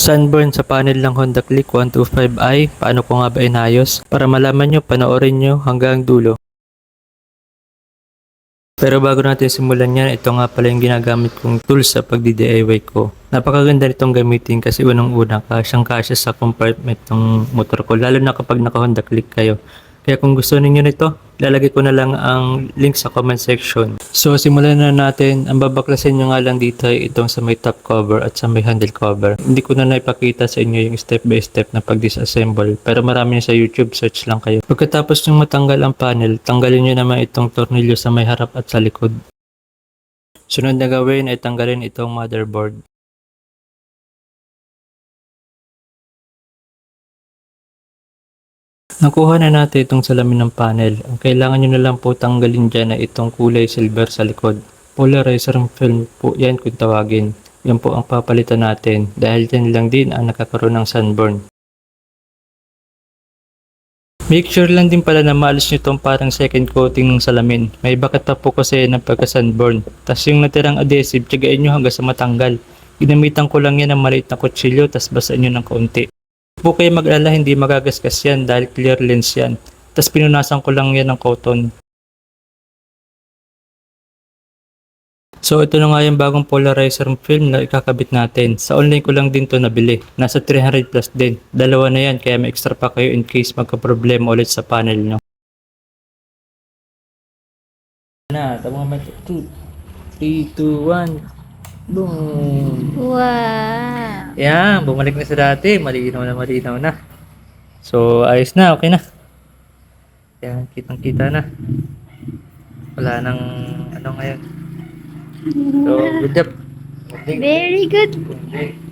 Sunburn sa panel ng Honda Click 125i, paano ko nga ba inayos? Para malaman nyo, panoorin nyo hanggang dulo. Pero bago natin simulan yan, ito nga pala yung ginagamit kong tools sa pagdi-DIY ko. Napakaganda nitong gamitin kasi unang-una, kasyang kasya sa compartment ng motor ko, lalo na kapag naka-Honda Click kayo. Kaya kung gusto ninyo nito, lalagay ko na lang ang link sa comment section. So simulan na natin. Ang babaklasin nyo nga lang dito ay itong sa may top cover at sa may handle cover. Hindi ko na naipakita sa inyo yung step by step na pag-disassemble. Pero marami sa YouTube, search lang kayo. Pagkatapos nyo matanggal ang panel, tanggalin nyo naman itong tornilyo sa may harap at sa likod. Sunod na gawin ay tanggalin itong motherboard. Nakuha na natin itong salamin ng panel. Ang kailangan nyo na lang po tanggalin dyan ay itong kulay silver sa likod. Polarizer film po yan kung tawagin. Yan po ang papalitan natin dahil yan lang din ang nakakaroon ng sunburn. Make sure lang din pala na maalis nyo itong parang second coating ng salamin. May bakat pa po kasi ng pagka-sunburn. Tapos yung natirang adhesive, tiyagain nyo hanggang sa matanggal. Ginamitan ko lang yan ng maliit na kutsilyo, tapos basahin nyo ng kaunti. Huwag kayo mag-alala, hindi magagasgas yan dahil clear lens yan. Tapos pinunasan ko lang yan ng cotton. So ito na nga yung bagong polarizer film na ikakabit natin. Sa online ko lang din to nabili. Nasa 300 plus din. Dalawa na yan kaya may extra pa kayo in case magka-problema ulit sa panel nyo. Na, tama mo 2, 3, 2, 1. Boom! Wow! Yan, bumalik na sa dati. Malinaw na malinaw na. So, ayos na, okay na. Yan, kitang-kita na. Wala nang ano ngayon. So, good job. Very good. Good